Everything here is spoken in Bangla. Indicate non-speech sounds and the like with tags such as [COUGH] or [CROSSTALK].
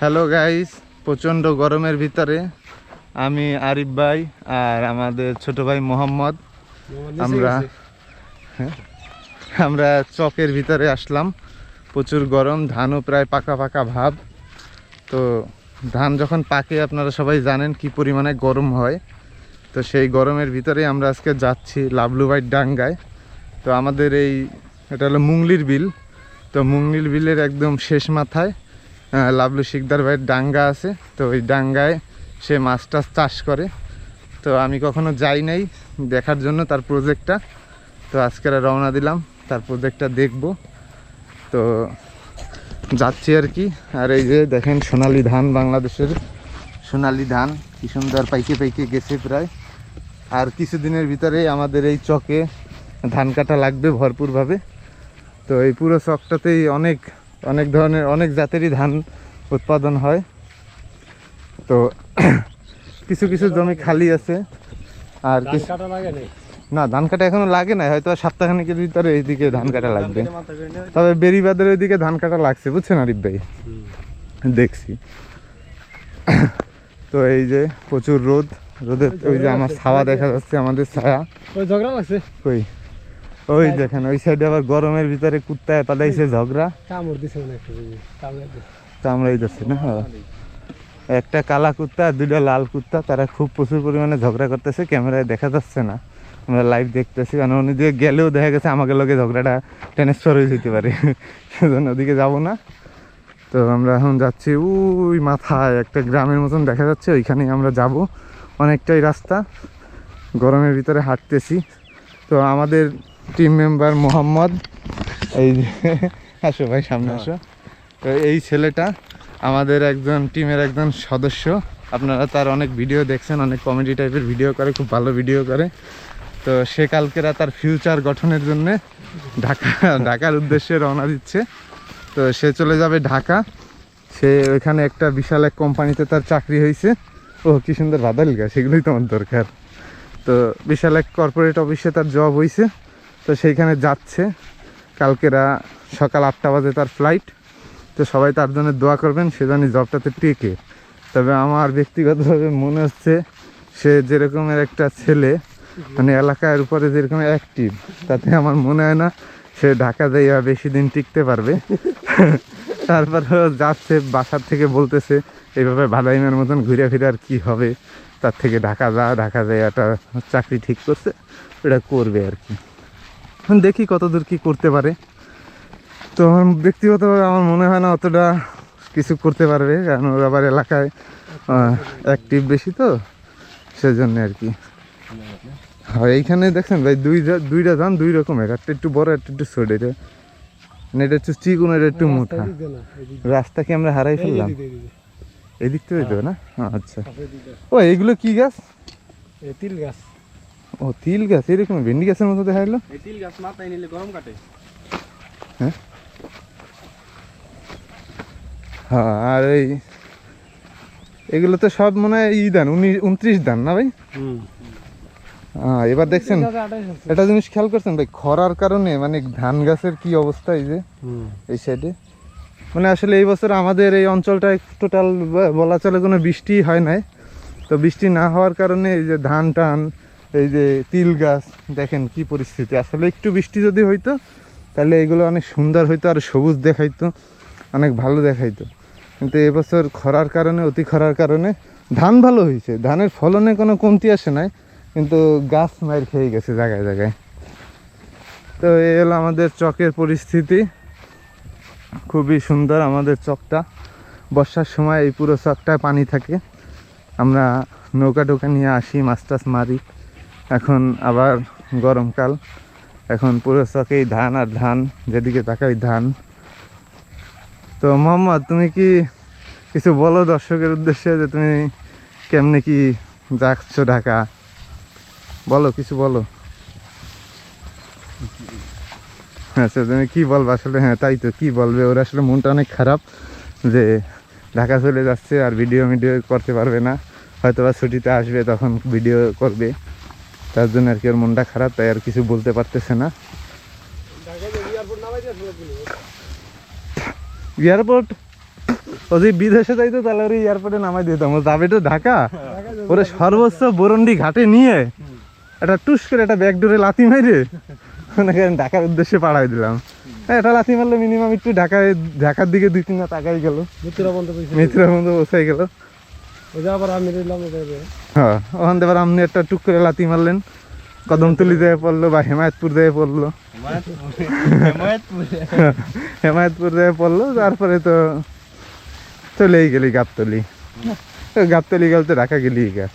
হ্যালো গাইস প্রচণ্ড গরমের ভিতরে আমি আরিফ ভাই আর আমাদের ছোট ভাই মোহাম্মদ। আমরা হ্যাঁ, [LAUGHS] আমরা চকের ভিতরে আসলাম। প্রচুর গরম ধানও প্রায় পাকা পাকা ভাব। তো ধান যখন পাকে আপনারা সবাই জানেন কি পরিমাণে গরম হয়। তো সেই গরমের ভিতরে আমরা আজকে যাচ্ছি লাবলুবাইট ডাঙ্গায়। তো আমাদের এই এটা হলো মুংলির বিল। তো মুংলির বিলের একদম শেষ মাথায়। আহ, লাবলু শিকদার ভাইয়ের ডাঙ্গা আছে তো ওই ডাঙ্গায় সে মাছ টাছ চাষ করে। তো আমি কখনো যাই নাই দেখার জন্য তার প্রজেক্টটা তো আজকে রওনা দিলাম তার প্রজেক্টটা দেখব। তো যাচ্ছি আর কি। আর এই যে দেখেন সোনালি ধান বাংলাদেশের সোনালি ধান কি সুন্দর পাইকে পাইকে গেছে প্রায়। আর কিছুদিনের ভিতরেই আমাদের এই চকে ধান কাটা লাগবে ভরপুরভাবে। তো এই পুরো চকটাতেই অনেক অনেক ধরনের অনেক জাতেরই ধান উৎপাদন হয়। তো [CLEARS THROAT] কিছু কিছু জমি খালি আছে। আর না? ধান কাটা এখনও লাগে না হয়তো সপ্তাহখানেকের ভিতরে এইদিকে ধান কাটা লাগবে। তবে বেরিবাদের ওইদিকে ধান কাটা লাগছে বুঝছেন আরিফ ভাই? দেখছি। [CLEARS THROAT] তো এই যে প্রচুর রোদ রোদের ওই যে আমার ছাওয়া দেখা যাচ্ছে আমাদের ছায়া। ওই ঝগড়া লাগছে? কই? ওই দেখেন ওই সাইডে আবার গরমের ভিতরে কুত্তায় পালাইছে ঝগড়া। কামড় দিছে মনে একটা কামড় দিছে। কামড়াই যাচ্ছে না। একটা কালা কুত্তা আর দুইটা লাল কুত্তা তারা খুব প্রচুর পরিমাণে ঝগড়া করতেছে ক্যামেরায় দেখা যাচ্ছে না। আমরা লাইভ দেখতেছি কারণ ওদিকে গেলেও দেখা গেছে আমাকে লোকে ঝগড়াটা ট্রান্সফার হয়ে যেতে পারে। সেজন্য ওদিকে যাব না। তো আমরা এখন যাচ্ছি ওই মাথায় একটা গ্রামের মতন দেখা যাচ্ছে ওইখানেই আমরা যাব। অনেকটাই রাস্তা গরমের ভিতরে হাঁটতেছি। তো আমাদের টিম মেম্বার মোহাম্মদ এই আসো ভাই সামনে আসো। তো এই ছেলেটা আমাদের একজন টিমের একজন সদস্য। আপনারা তার অনেক ভিডিও দেখছেন অনেক কমেডি টাইপের ভিডিও করে খুব ভালো ভিডিও করে। তো সে কালকেরা তার ফিউচার গঠনের জন্যে ঢাকা ঢাকার উদ্দেশ্যে রওনা দিচ্ছে। তো সে চলে যাবে ঢাকা। সে ওইখানে একটা বিশাল এক কোম্পানিতে তার চাকরি হয়েছে। ও কি সুন্দর বাদাল গা সেগুলোই তোমার দরকার। তো বিশাল এক কর্পোরেট অফিসে তার জব হয়েছে। তো সেইখানে যাচ্ছে। কালকেরা সকাল আটটা বাজে তার ফ্লাইট তো সবাই তার জন্য দোয়া করবেন, সে জানি জবটাতে টেকে। তবে আমার ব্যক্তিগতভাবে মনে হচ্ছে, সে যেরকমের একটা ছেলে মানে এলাকার উপরে যেরকম অ্যাক্টিভ তাতে আমার মনে হয় না সে ঢাকা যাইয়া বেশি দিন টিকতে পারবে। [LAUGHS] তারপরেও যাচ্ছে, বাসার থেকে বলতেছে, এইভাবে বাদাইমের মতন ঘুরে ফিরে আর কি হবে? তার থেকে ঢাকা যা, ঢাকা যায় একটা চাকরি ঠিক করছে এটা করবে আর কি। দেখি কতদূর কি করতে পারে। তো আমার ব্যক্তিগতভাবে আমার মনে হয় না অতটা কিছু করতে পারবে কারণ ওর আবার এলাকায় অ্যাক্টিভ বেশি তো সেজন্য আর কি। হয় এইখানে দেখছেন ভাই দুই দুইটা ধান দুই রকমের একটা একটু বড় একটা একটু ছোট এটা মানে এটা হচ্ছে চিকুন এটা একটু মোটা। রাস্তা কি আমরা হারাই ফেললাম? এদিক থেকে দেবে না? আচ্ছা। দিক। দিয়ে। ও এইগুলো কি গাছ? তিল গাছ। ও তিল গাছ এরকম ভেন্ডি গাছের মতো দেখা গেলো? তিল গাছ মাথায় নিলে গরম কাটে। হ্যাঁ? আর এই এগুলো তো সব মনে হয় ই দান উনত্রিশ দান না ভাই? হ্যাঁ এবার দেখছেন একটা জিনিস খেয়াল করছেন ভাই খরার কারণে মানে ধান গাছের কি অবস্থা এই যে? হুম। এই সাইডে মানে আসলে এই বছর আমাদের এই অঞ্চলটা টোটাল বলা চলে কোনো বৃষ্টি হয় নাই। তো বৃষ্টি না হওয়ার কারণে এই যে ধান টান এই যে তিল গাছ, দেখেন কি পরিস্থিতি। আসলে একটু বৃষ্টি যদি হইতো, তাহলে এগুলো অনেক সুন্দর হইতো আর সবুজ দেখাইতো, অনেক ভালো দেখাইতো। কিন্তু এবছর খরার কারণে, অতি খরার কারণে ধান ভালো হয়েছে ধানের ফলনে কোনো কমতি আসে নাই, কিন্তু গাছ মায়ের খেয়ে গেছে জায়গায় জায়গায়। তো এই হলো আমাদের চকের পরিস্থিতি। খুবই সুন্দর আমাদের চকটা। বর্ষার সময় এই পুরো চকটায় পানি থাকে। আমরা নৌকা টোকা নিয়ে আসি, মাছ টাছ মারি। এখন আবার গরমকাল। এখন পুরো চকেই ধান আর ধান, যেদিকে তাকাই ধান। তো মোহাম্মদ, তুমি কি কিছু বলো দর্শকের উদ্দেশ্যে যে তুমি কেমনে কি যাচ্ছ ঢাকা? বলো, কিছু বলো। আচ্ছা তুমি কি বলব? আসলে হ্যাঁ তাই তো, কি বলবে? ওর আসলে মনটা অনেক খারাপ যে ঢাকা চলে যাচ্ছে আর ভিডিও মিডিও করতে পারবে না। হয়তো বা ছুটিতে আসবে, তখন ভিডিও করবে। তার জন্য আর কি ওর মনটা খারাপ তাই আর কিছু বলতে পারতেছে না। এয়ারপোর্ট ও যদি বিদেশে যাইতো তাহলে ওর এয়ারপোর্টে নামাই দিতাম। ও যাবে তো ঢাকা? ওরে সর্বোচ্চ বরন্ডি ঘাটে নিয়ে একটা টুস করে একটা ব্যাগ ডোরে লাথি মাইরে ওনাকে ঢাকার উদ্দেশ্যে পাঠাই দিলাম। হ্যাঁ, এটা লাথি মারলে মিনিমাম একটু ঢাকায় ঢাকার দিকে দুই তিন না তাকাই গেল। মিত্রা বন্ধু বসাই গেল। রইলাম হ্যাঁ ওখান থেকে আপনি একটা টুক করে লাতি মারলেন। কদমতলি দিয়ে পড়ল বা হেমায়তপুর দিয়ে পড়ল। হেমায়তপুর দিয়ে পড়ল, তারপরে তো চলেই গেলি গাবতলি। গাবতলি গেল তো ঢাকা গেলি গা।